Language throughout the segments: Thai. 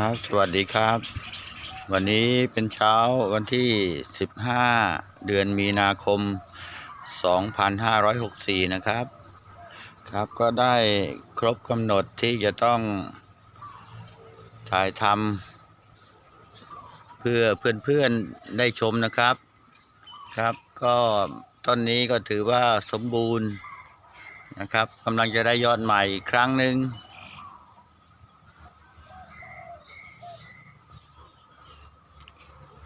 ครับ สวัสดีครับ วันนี้เป็นเช้าวันที่ 15 เดือนมีนาคม 2564 นะครับ ครับก็ได้ครบกำหนดที่จะต้องถ่ายทำเพื่อเพื่อนๆได้ชมนะครับ ครับ ก็ต้นนี้ก็ถือว่าสมบูรณ์นะครับกำลังจะได้ยอดใหม่อีกครั้งหนึ่ง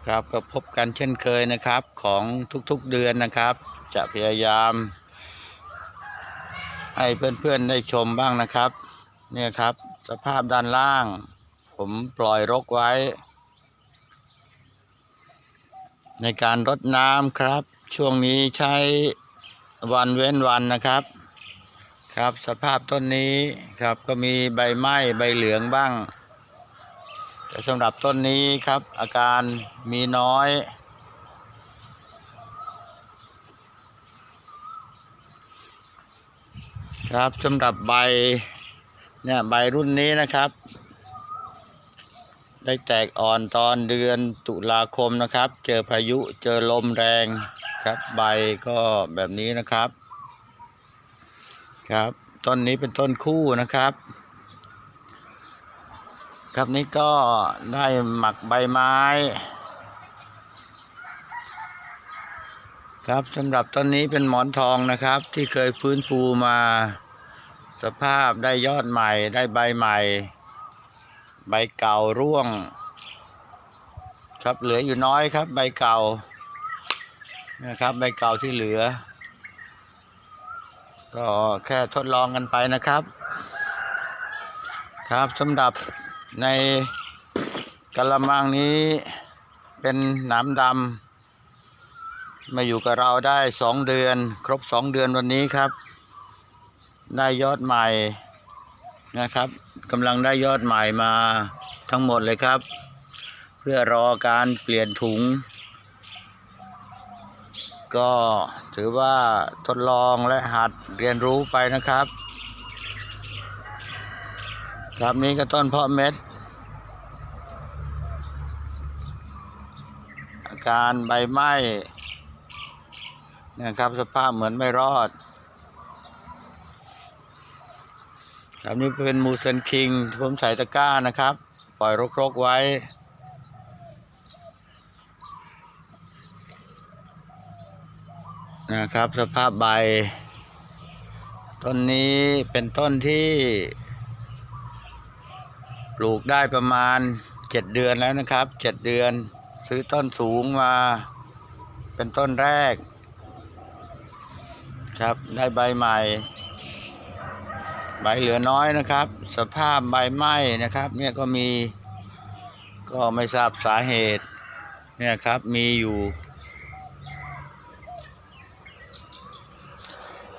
ครับก็พบกันเช่นเคยนะครับของทุกๆเดือนนะครับ จะพยายาม ให้เพื่อนๆได้ชมบ้างนะครับ เนี่ยครับสภาพด้านล่าง ผมปล่อยรกไว้ ในการรดน้ำครับ ช่วงนี้ใช้วันเว้นวันนะครับ ครับสภาพต้นนี้ครับก็มีใบไม้ใบเหลืองบ้าง แต่สำหรับต้นนี้ครับ อาการมีน้อย ครับสำหรับใบเนี่ยใบรุ่นนี้นะครับ ได้แตกอ่อนตอนเดือนตุลาคมนะครับ เจอพายุเจอลมแรงครับใบก็แบบนี้นะครับ ครับต้นนี้เป็นต้นคู่นะครับ ครับนี่ก็ได้หมักใบไม้ ครับสำหรับต้นนี้เป็นหมอนทองนะครับ ที่เคยฟื้นฟูมา สภาพได้ยอดใหม่ได้ใบใหม่ ใบเก่าร่วง ครับเหลืออยู่น้อยครับ ใบเก่านะครับ ใบเก่าที่เหลือ ก็แค่ทดลองกันไปนะครับครับสำหรับ ในกระมังนี้เป็นหนามดำมาอยู่กับเราได้สองเดือน ครบสองเดือนวันนี้ครับ ได้ยอดใหม่นะครับกำลังได้ยอดใหม่มาทั้งหมดเลยครับ เพื่อรอการเปลี่ยนถุง ก็ถือว่าทดลองและหัดเรียนรู้ไปนะครับ ครับนี้ก็ต้นเพาะเม็ด อาการใบไหม้นะครับสภาพเหมือนไม่รอด ครับนี้เป็นมูเซนคิงผมใส่ตะกร้านะครับ ปล่อยรกๆไว้นะครับสภาพใบ ต้นนี้เป็นต้นที่ ปลูกได้ประมาณเจ็ดเดือนแล้วนะครับเจ็ดเดือน ซื้อต้นสูงมา เป็นต้นแรก ครับได้ใบใหม่ ใบเหลือน้อยนะครับ สภาพใบไหม้นะครับ เนี่ยก็มีก็ไม่ทราบสาเหตุ เนี่ยครับมีอยู่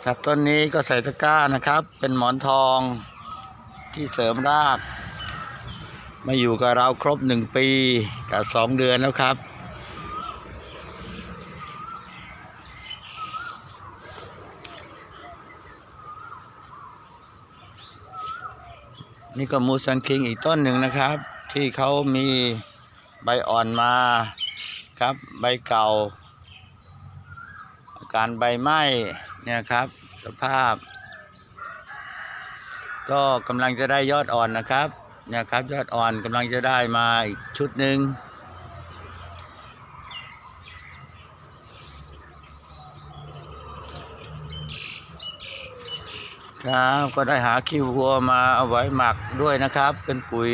ครับต้นนี้ก็ใส่ตะกร้านะครับ เป็นหมอนทองที่เสริมราก มาอยู่กับเราครบหนึ่งปีกับสองเดือนแล้วครับ นี่ก็มูซันคิงอีกต้นหนึ่งนะครับ ที่เขามีใบอ่อนมาครับ ใบเก่า อาการใบไหม้เนี่ยครับ สภาพ ก็กำลังจะได้ยอดอ่อนนะครับ นี่ยครับ ยอดอ่อนกำลังจะได้มาอีกชุดหนึ่งครับก็ได้หาขี้วัวมาเอาไว้หมักด้วยนะครับ เป็นปุ๋ย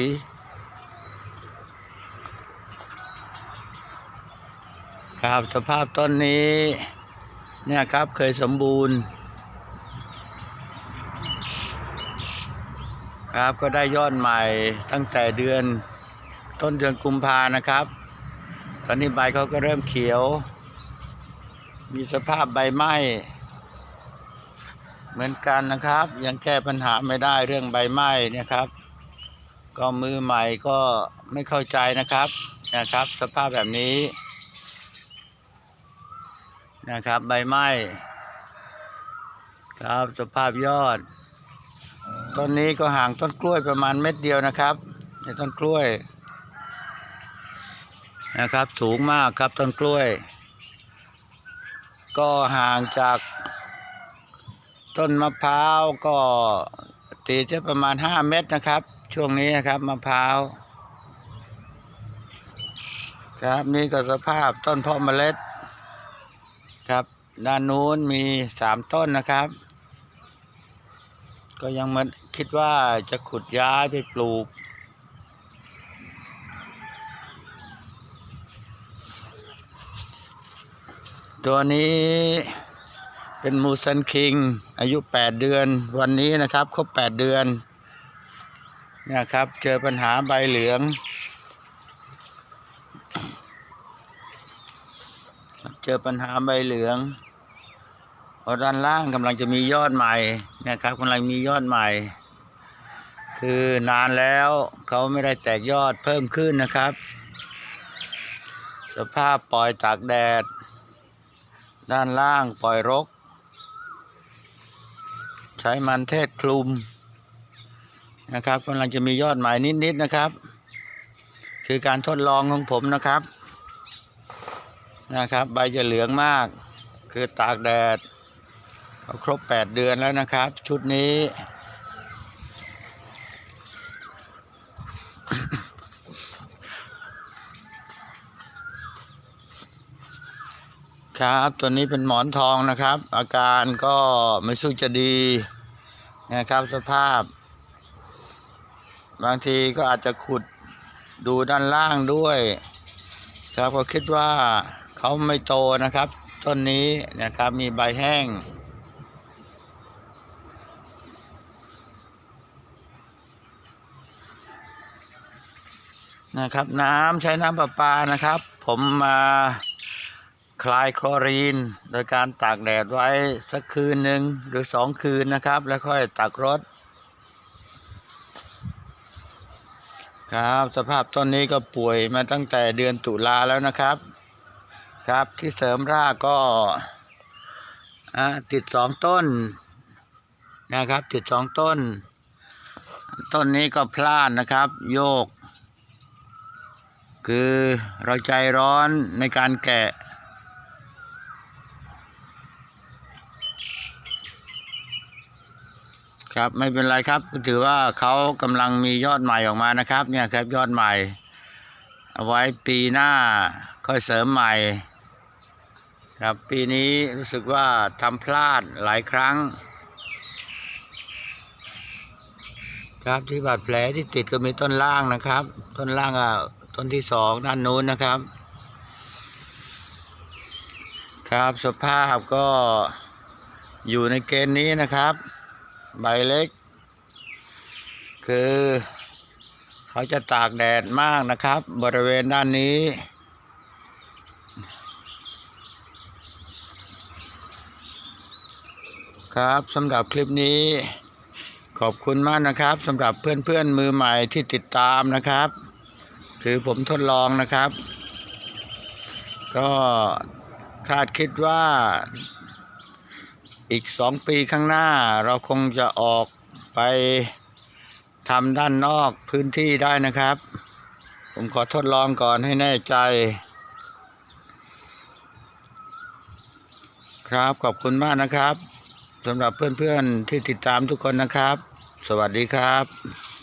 ครับสภาพต้นนี้เนี่ยครับเคยสมบูรณ์ ครับก็ได้ยอดใหม่ตั้งแต่เดือนต้นเดือนกุมภานะครับ ตอนนี้ใบเขาก็เริ่มเขียว มีสภาพใบไหม้เหมือนกันนะครับ ยังแก้ปัญหาไม่ได้เรื่องใบไหม้นี่ยครับ ก็มือใหม่ก็ไม่เข้าใจนะครับนะครับ สภาพแบบนี้ นะครับ ใบไหม้ครับสภาพยอด ต้นนี้ก็ห่างต้นกล้วยประมาณเม็ดเดียวนะครับในต้นกล้วย นะครับ สูงมากครับต้นกล้วย ก็ห่างจากต้นมะพร้าวก็ตีจะประมาณ 5 เมตรนะครับ ช่วงนี้นะครับมะพร้าวครับนี่ก็สภาพต้นเพาะเมล็ดครับ ด้านนู้นมีสามต้นนะครับ ก็ยังมันคิดว่าจะขุดย้ายไปปลูก ตัวนี้เป็นมูซันคิง อายุ 8 เดือน วันนี้นะครับครบ 8 เดือนนะครับ เจอปัญหาใบเหลือง เจอปัญหาใบเหลือง เพราะด้านล่างกำลังจะมียอดใหม่นะครับกำลังมียอดใหม่ คือนานแล้วเขาไม่ได้แตกยอดเพิ่มขึ้นนะครับ สภาพปล่อยตากแดด ด้านล่างปล่อยรก ใช้มันเทศคลุมนะครับกำลังจะมียอดใหม่นิดๆนะครับ คือการทดลองของผมนะครับนะครับ ใบจะเหลืองมาก คือตากแดด เขาครบ 8 เดือนแล้วนะครับ ชุดนี้ ครับตัวนี้เป็นหมอนทองนะครับ อาการก็ไม่สู้จะดีนะครับสภาพ บางทีก็อาจจะขุดดูด้านล่างด้วย ครับก็คิดว่าเขาไม่โตนะครับ ต้นนี้นะครับมีใบแห้ง นะครับ น้ำใช้น้ำประปานะครับ ผมมาคลายคลอรีน โดยการตากแดดไว้สักคืนหนึ่งหรือสองคืนนะครับ แล้วค่อยตักรถ ครับ สภาพต้นนี้ก็ป่วยมาตั้งแต่เดือนตุลาแล้วนะครับ ครับที่เสริมรากก็อ่าติดสองต้นนะครับ ติดสองต้น ต้นนี้ก็พลาดนะครับ โยก คือเราใจร้อนในการแกะ ครับไม่เป็นไรครับถือว่าเขากำลังมียอดใหม่ออกมานะครับ เนี่ยครับยอดใหม่ เอาไว้ปีหน้าค่อยเสริมใหม่ ครับปีนี้รู้สึกว่าทำพลาดหลายครั้ง ครับที่บาดแผลที่ติดก็มีต้นล่างนะครับ ต้นล่างอะ ต้นที่สองด้านนู้นนะครับ ครับสภาพก็อยู่ในเกณฑ์นี้นะครับ ใบเล็ก คือเขาจะตากแดดมากนะครับ บริเวณด้านนี้ครับสำหรับคลิปนี้ ขอบคุณมากนะครับสำหรับเพื่อนๆมือใหม่ที่ติดตามนะครับ คือผมทดลองนะครับ ก็คาดคิดว่าอีกสองปีข้างหน้าเราคงจะออกไปทำด้านนอกพื้นที่ได้นะครับ ผมขอทดลองก่อนให้แน่ใจ ครับขอบคุณมากนะครับสำหรับเพื่อนๆที่ติดตามทุกคนนะครับ สวัสดีครับ